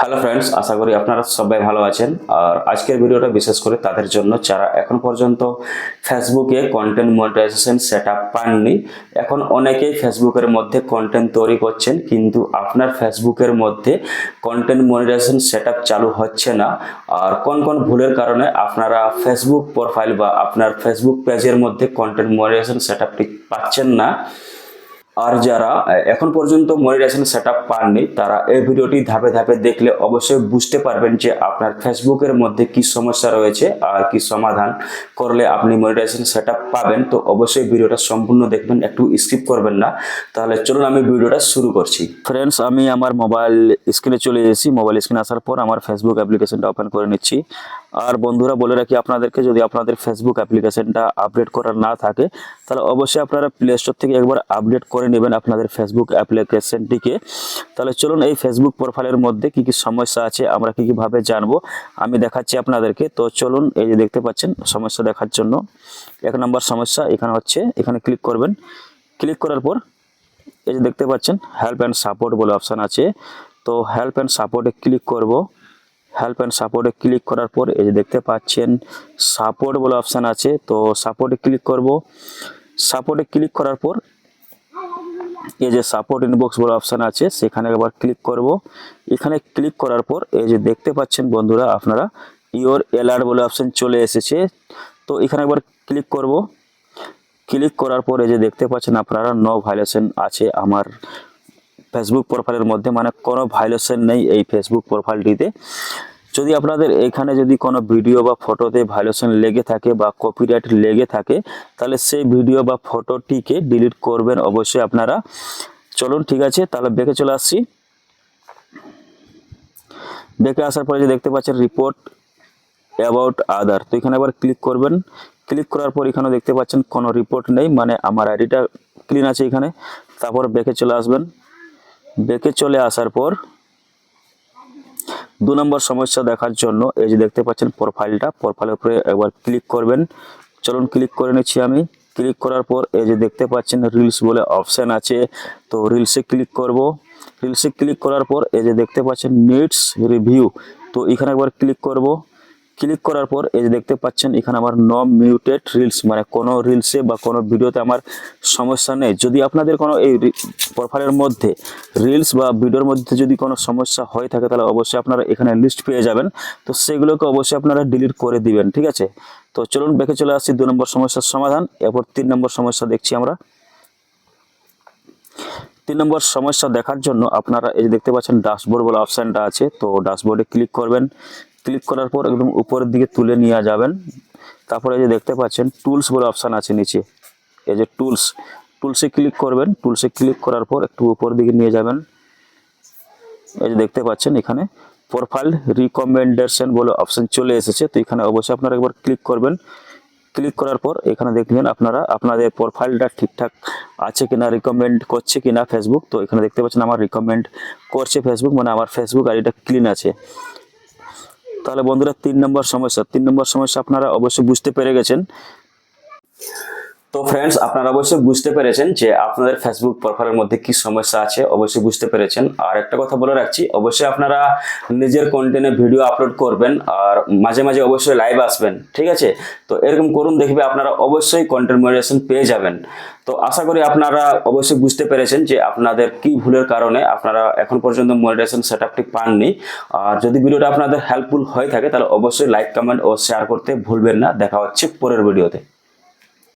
Hello friends আশা করি আপনারা সবাই ভালো আছেন। আর আজকের ভিডিওটা বিশেষ করে তাদের জন্য, যারা এখন পর্যন্ত ফেসবুকে কন্টেন্ট মনিটাইজেশন সেট আপ পাননি, এখন অনেকেই ফেসবুকের মধ্যে কন্টেন্ট তৈরি করছেন, কিন্তু আপনার ফেসবুকের মধ্যে কন্টেন্ট মনিটাইজেশন সেট চালু হচ্ছে না। আর কোন কোন ভুলের কারণে আপনারা ফেসবুক প্রোফাইল বা আপনার ফেসবুক পেজের মধ্যে কন্টেন্ট মনিটাইজেশন সেট আপটি পাচ্ছেন না আর যারা এখন পর্যন্ত মনিটাইজেশন সেট আপ পাননি, তারা এই ভিডিওটি ধাপে ধাপে দেখলে অবশ্যই বুঝতে পারবেন যে আপনার ফেসবুকের মধ্যে কি সমস্যা রয়েছে আর কি সমাধান করলে আপনি মনিটাইজেশন সেট আপ পাবেন। তো অবশ্যই ভিডিওটা সম্পূর্ণ দেখবেন, একটু স্কিপ করবেন না। তাহলে চলুন আমি ভিডিওটা শুরু করছি। ফ্রেন্ডস আমি আমার মোবাইল স্ক্রিনে চলে এসেছি। মোবাইল স্ক্রিনে আসার পর আমার ফেসবুক অ্যাপ্লিকেশনটা ওপেন করে নিচ্ছি। আর বন্ধুরা বলে রাখি আপনাদেরকে, যদি আপনাদের ফেসবুক অ্যাপ্লিকেশনটা আপডেট করার না থাকে, তাহলে অবশ্যই আপনারা প্লে স্টোর থেকে একবার আপডেট করে নেবেন আপনাদের ফেসবুক অ্যাপ্লিকেশনটিকে তাহলে চলুন এই ফেসবুক প্রোফাইলের মধ্যে কি কি সমস্যা আছে, আমরা কি কীভাবে জানব, আমি দেখাচ্ছি আপনাদেরকে। তো চলুন এই যে দেখতে পাচ্ছেন, সমস্যা দেখার জন্য এক নম্বর সমস্যা এখানে হচ্ছে, এখানে ক্লিক করবেন। ক্লিক করার পর এই যে দেখতে পাচ্ছেন হেল্প অ্যান্ড সাপোর্ট বলে অপশান আছে। তো হেল্প অ্যান্ড সাপোর্টে ক্লিক করব। হেল্প অ্যান্ড সাপোর্টে ক্লিক করার পর এই যে দেখতে পাচ্ছেন সাপোর্ট বলে অপশান আছে, তো সাপোর্টে ক্লিক করব। সাপোর্টে ক্লিক করার পর এই যে সাপোর্ট ইনবক্স বলে অপশান আছে, সেখানে একবার ক্লিক করব। এখানে ক্লিক করার পর এই যে দেখতে পাচ্ছেন বন্ধুরা, আপনারা ইওর এলার্ট বলে অপশান চলে এসেছে, তো এখানে একবার ক্লিক করব। ক্লিক করার পর এই যে দেখতে পাচ্ছেন, আপনারা নো ভাইলেশন আছে আমার ফেসবুক প্রোফাইলের মধ্যে মানে কোনো ভাইলেশন নেই এই ফেসবুক প্রোফাইলটিতে যদি আপনাদের এখানে যদি কোনো ভিডিও বা ফটোতে ভাইলেশন লেগে থাকে বা কপিরাইট লেগে থাকে, তাহলে সেই ভিডিও বা ফটোটিকে ডিলিট করবেন। অবশ্যই আপনারা চলুন, ঠিক আছে? তাহলে দেখে চলে আসছি। দেখে আসার পরে যে দেখতে পাচ্ছেন রিপোর্ট অ্যাবাউট আদার তো এখানে আবার ক্লিক করবেন। ক্লিক করার পর এখানে দেখতে পাচ্ছেন কোনো রিপোর্ট নেই মানে আমার আইডিটা ক্লিন আছে এখানে। তারপর বেঁকে চলে আসবেন। বেঁকে চলে আসার পর দু নম্বর সমস্যা দেখার জন্য এই যে দেখতে পাচ্ছেন প্রোফাইলটা প্রোফাইলের উপরে একবার ক্লিক করবেন। চলুন ক্লিক করে নিচ্ছি আমি। ক্লিক করার পর এই যে দেখতে পাচ্ছেন রিলস বলে অপশান আছে। তো রিলসে ক্লিক করব। রিলসে ক্লিক করার পর এই যে দেখতে পাচ্ছেন নিডস রিভিউ তো এখানে একবার ক্লিক করব। ক্লিক করার পর এই যে দেখতে পাচ্ছেন, এখানে আমার ন মিউটেড রিলস মানে কোনো রিলসে বা কোনো ভিডিওতে আমার সমস্যা নেই। যদি আপনাদের কোনো এই প্রোফাইলের মধ্যে রিলস বা ভিডিওর মধ্যে যদি কোনো সমস্যা হয়ে থাকে, তাহলে অবশ্যই আপনারা এখানে লিস্ট পেয়ে যাবেন। তো সেগুলোকে অবশ্যই আপনারা ডিলিট করে দিবেন, ঠিক আছে? তো চলুন দেখে চলে আসছি দু নম্বর সমস্যার সমাধান। এরপর তিন নম্বর সমস্যা দেখছি আমরা। তিন নম্বর সমস্যা দেখার জন্য আপনারা এই যে দেখতে পাচ্ছেন ড্যাশবোর্ড বলে অপশানটা আছে, তো ড্যাশবোর্ডে ক্লিক করবেন। ক্লিক করার পর একদম উপরের দিকে তুলে নিয়ে যাবেন। তারপরে এই যে দেখতে পাচ্ছেন, টুলস বলে অপশান আছে নিচে। এই যে টুলস, টুলসে ক্লিক করবেন। টুলসে ক্লিক করার পর একটু উপরের দিকে নিয়ে যাবেন। এই যে দেখতে পাচ্ছেন এখানে প্রোফাইল রিকমেন্ডেশন বলে অপশান চলে এসেছে। তো এখানে অবশ্যই আপনারা একবার ক্লিক করবেন। ক্লিক করার পর এখানে দেখবেন আপনারা, আপনাদের প্রোফাইলটা ঠিকঠাক আছে কিনা রিকমেন্ড করছে কিনা ফেসবুক তো এখানে দেখতে পাচ্ছেন আমার রিকমেন্ড করছে ফেসবুক মানে আমার ফেসবুক আইডিটা ক্লিন আছে। তাহলে বন্ধুরা, তিন নম্বর সমস্যা। তিন নম্বর সমস্যা আপনারা অবশ্যই বুঝতে পেরে গেছেন। তো ফ্রেন্ডস আপনারা অবশ্যই বুঝতে পেরেছেন যে আপনাদের ফেসবুক প্রোফাইলের মধ্যে কি সমস্যা আছে, অবশ্যই বুঝতে পেরেছেন। আর একটা কথা বলে রাখছি, অবশ্যই আপনারা নিজের কন্টেন্টে ভিডিও আপলোড করবেন আর মাঝে মাঝে অবশ্যই লাইভ আসবেন, ঠিক আছে? তো এরকম করুন, দেখবে আপনারা অবশ্যই কন্টেন্ট মনিটাইজেশন পেয়ে যাবেন। তো আশা করি আপনারা অবশ্যই বুঝতে পেরেছেন যে আপনাদের কি ভুলের কারণে আপনারা এখন পর্যন্ত মনিটাইজেশন সেট আপটি পাননি। আর যদি ভিডিওটা আপনাদের হেল্পফুল হয়ে থাকে, তাহলে অবশ্যই লাইক কমেন্ট ও শেয়ার করতে ভুলবেন না। দেখা হচ্ছে পরের ভিডিওতে